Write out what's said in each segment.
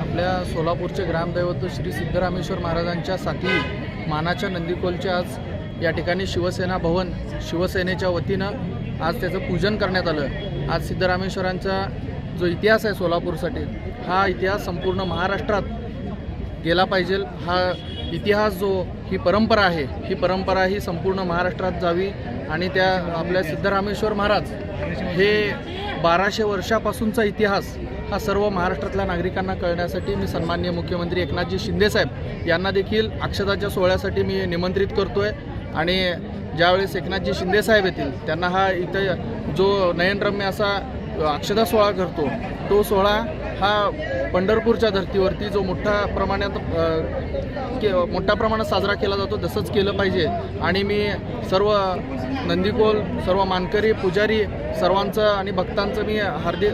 आपल्या सोलापूरचे ग्रामदैवत श्री सिद्धरामेश्वर महाराजांच्या साथी मानाच्या नंदीकोलच्या आज या ठिकाणी शिवसेना भवन शिवसेनेच्या वतीनं आज त्याचं पूजन करण्यात आलं. आज सिद्धरामेश्वरांचा जो इतिहास आहे सोलापूरसाठी हा इतिहास संपूर्ण महाराष्ट्रात गेला पाहिजे. हा इतिहास जो ही परंपरा आहे ही परंपरा ही संपूर्ण महाराष्ट्रात जावी आणि त्या आपल्या सिद्धरामेश्वर महाराज हे बाराशे वर्षापासूनचा इतिहास हा सर्व महाराष्ट्रातल्या नागरिकांना कळण्यासाठी मी सन्माननीय मुख्यमंत्री एकनाथजी शिंदेसाहेब यांना देखील अक्षताच्या सोहळ्यासाठी मी निमंत्रित करतो आहे आणि ज्यावेळेस एकनाथजी शिंदेसाहेब येतील त्यांना हा इथं जो नयनरम्य असा अक्षता सोहळा करतो तो सोहळा हा पंढरपूरच्या धर्तीवरती जो मोठ्या प्रमाणात के मोठ्या प्रमाणात साजरा केला जातो तसंच केलं पाहिजे. आणि मी सर्व नंदीकोल सर्व मानकरी पुजारी सर्वांचं आणि भक्तांचं मी हार्दिक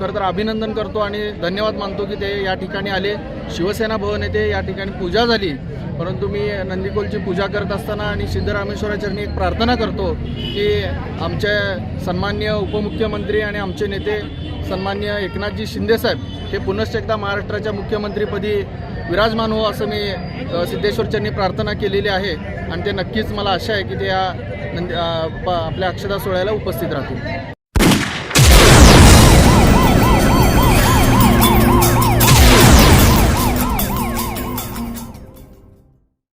खरं तर अभिनंदन करतो आणि धन्यवाद मानतो की ते या ठिकाणी आले. शिवसेना भवन येथे या ठिकाणी पूजा झाली. परंतु मी नंदीकोलची पूजा करत असताना आणि सिद्धरामेश्वराचरणी एक प्रार्थना करतो की आमचे सन्मान्य उपमुख्यमंत्री आणि आमचे नेते सन्मान्य एकनाथजी शिंदेसाहेब हे पुनश्च एकदा महाराष्ट्राच्या मुख्यमंत्रीपदी विराजमान हो असं मी सिद्धेश्वरचरणी सिद्धेश्वरच्यांनी प्रार्थना केलेली आहे. आणि ते नक्कीच मला आशा आहे की ते या म्हणजे, आपल्या अक्षता सोहळ्याला उपस्थित राहतील.